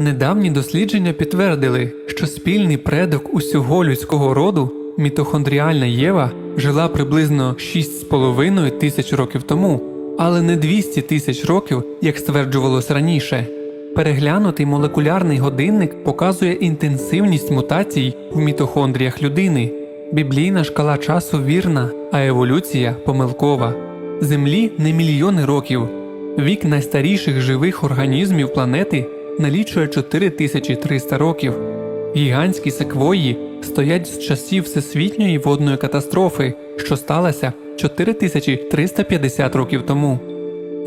Недавні дослідження підтвердили, що спільний предок усього людського роду, мітохондріальна Єва, жила приблизно 6,5 тисяч років тому, але не 200 тисяч років, як стверджувалось раніше. Переглянутий молекулярний годинник показує інтенсивність мутацій в мітохондріях людини. Біблійна шкала часу вірна, а еволюція помилкова. Землі не мільйони років. Вік найстаріших живих організмів планети налічує 4300 років. Гігантські секвої стоять з часів всесвітньої водної катастрофи, що сталася 4350 років тому.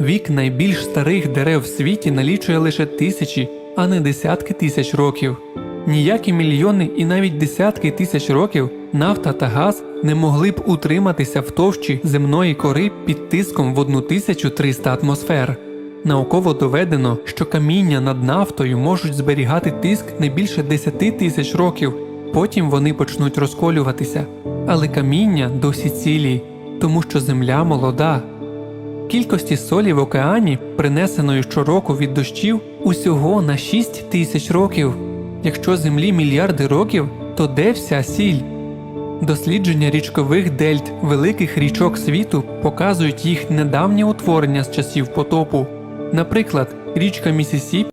Вік найбільш старих дерев в світі налічує лише тисячі, а не десятки тисяч років. Ніякі мільйони і навіть десятки тисяч років нафта та газ не могли б утриматися в товщі земної кори під тиском в 1300 атмосфер. Науково доведено, що каміння над нафтою можуть зберігати тиск не більше 10 тисяч років, потім вони почнуть розколюватися. Але каміння досі цілі, тому що земля молода. Кількості солі в океані, принесеної щороку від дощів, усього на 6 тисяч років. Якщо землі мільярди років, то де вся сіль? Дослідження річкових дельт великих річок світу показують їх недавнє утворення з часів потопу. Наприклад, річка Місісіпі